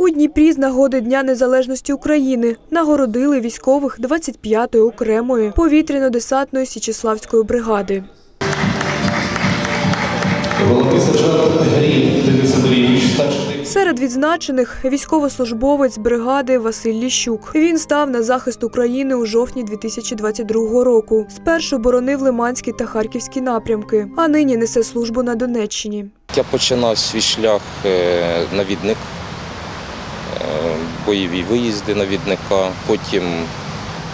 У Дніпрі з нагоди Дня Незалежності України нагородили військових 25-ї окремої повітряно-десантної Січеславської бригади. Серед відзначених військовослужбовець бригади Василь Ліщук. Він став на захист України у жовтні 2022 року. Спершу боронив Лиманський та Харківські напрямки, а нині несе службу на Донеччині. Я починав свій шлях е, навідник, бойові виїзди навідника, потім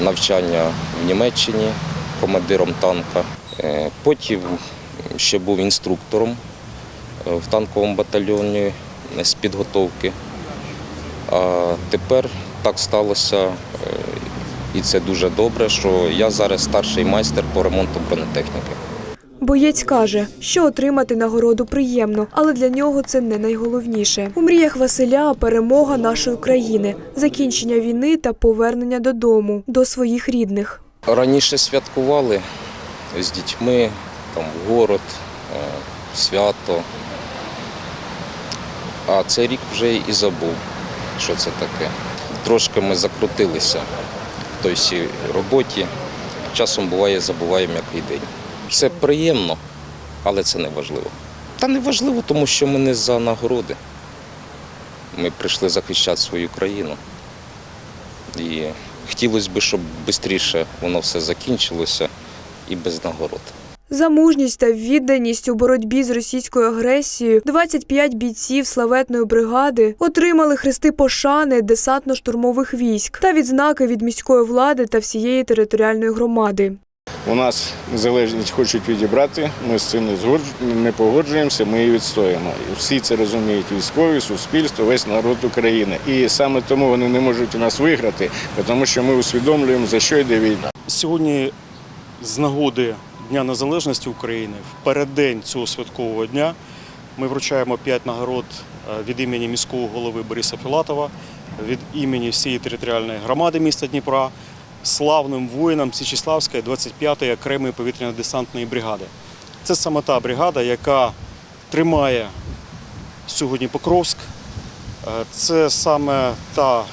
навчання в Німеччині командиром танка. Е, Потім ще був інструктором е, в танковому батальйоні з підготовки. А тепер так сталося, е, і це дуже добре, що я зараз старший майстер по ремонту бронетехніки. Боєць каже, що отримати нагороду приємно, але для нього це не найголовніше. У мріях Василя перемога нашої країни, закінчення війни та повернення додому до своїх рідних. Раніше святкували з дітьми, там в город, е, свято. А цей рік вже і забув, що це таке. Трошки ми закрутилися в той всій роботі. Часом буває, забуваємо який день. Це приємно, але це не важливо. Та не важливо, тому що ми не за нагороди. Ми прийшли захищати свою країну. І хотілося б, щоб швидше воно все закінчилося і без нагород. За мужність та відданість у боротьбі з російською агресією 25 бійців славетної бригади отримали хрести пошани десантно-штурмових військ та відзнаки від міської влади та всієї територіальної громади. У нас незалежність хочуть відібрати, ми з цим не погоджуємося, ми її відстоїмо. Всі це розуміють військові, суспільство, весь народ України. І саме тому вони не можуть у нас виграти, тому що ми усвідомлюємо, за що йде війна. Сьогодні з нагоди Дня Незалежності України, в переддень цього святкового дня, ми вручаємо п'ять нагород е, від імені міського голови Бориса Філатова, від імені всієї територіальної громади міста Дніпра, славним воїнам Січеславської 25-ї окремої повітряно-десантної бригади. Це саме та бригада, яка тримає сьогодні Покровськ. Е, Це саме та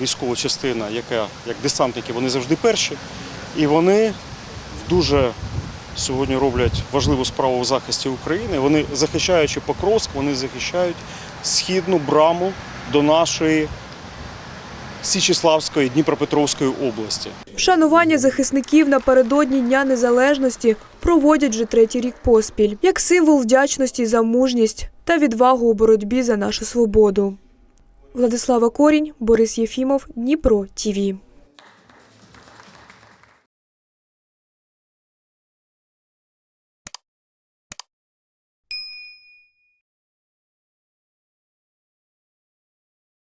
військова частина, яка, як десантники, вони завжди перші. І вони дуже сьогодні роблять важливу справу в захисті України. Вони, захищаючи Покровськ, вони захищають східну браму до нашої Січеславської Дніпропетровської області. Вшанування захисників напередодні Дня Незалежності проводять вже третій рік поспіль, як символ вдячності за мужність та відвагу у боротьбі за нашу свободу. Владислава Корінь, Борис Єфімов, Дніпро ТІВІ.